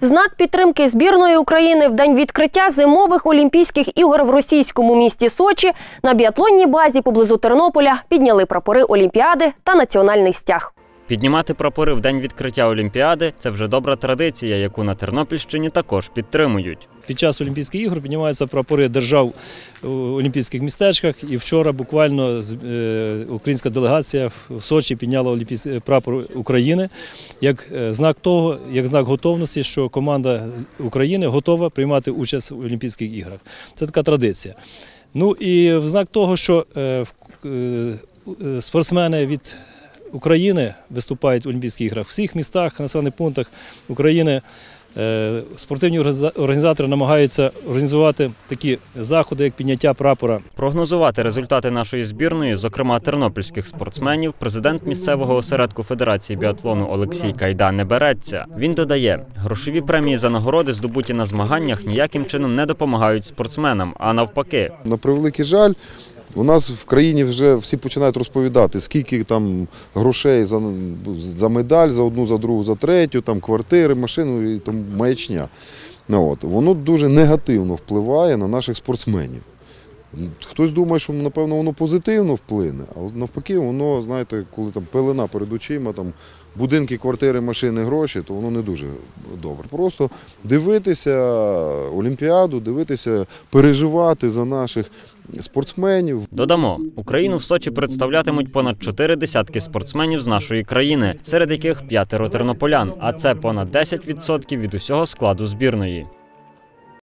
В знак підтримки збірної України в день відкриття зимових Олімпійських ігор в російському місті Сочі на біатлонній базі поблизу Тернополя підняли прапори Олімпіади та національний стяг. Піднімати прапори в день відкриття Олімпіади це вже добра традиція, яку на Тернопільщині також підтримують. Під час Олімпійських ігор піднімаються прапори держав у олімпійських містечках. І вчора буквально е, українська делегація в- Сочі підняла олімпійський прапор України як е, знак того, як знак готовності, що команда України готова приймати участь в Олімпійських іграх. Це така традиція. Ну і в знак того, що е, е, е, спортсмени від України виступають в Олімпійських іграх в всіх містах, населених пунктах України. Е, Спортивні організа- організатори намагаються організувати такі заходи, як підняття прапора Прогнозувати результати нашої збірної, зокрема тернопільських спортсменів, президент місцевого осередку Федерації біатлону Олексій Кайда не береться. Він додає, грошові премії за нагороди, здобуті на змаганнях, ніяким чином не допомагають спортсменам, а навпаки. На превеликий жаль, у нас в країні вже всі починають розповідати, скільки там грошей за, за медаль, за одну, за другу, за третю, там квартири, машини і там маячня. Ну, от. Воно дуже негативно впливає на наших спортсменів. Хтось думає, що напевно воно позитивно вплине, але навпаки, воно, знаєте, коли там пелена перед очима, там будинки, квартири, машини, гроші, то воно не дуже добре. Просто дивитися Олімпіаду, дивитися, переживати за наших спортсменів. Додамо, Україну в Сочі представлятимуть понад чотири десятки спортсменів з нашої країни, серед яких п'ятеро тернополян, а це понад 10% від усього складу збірної.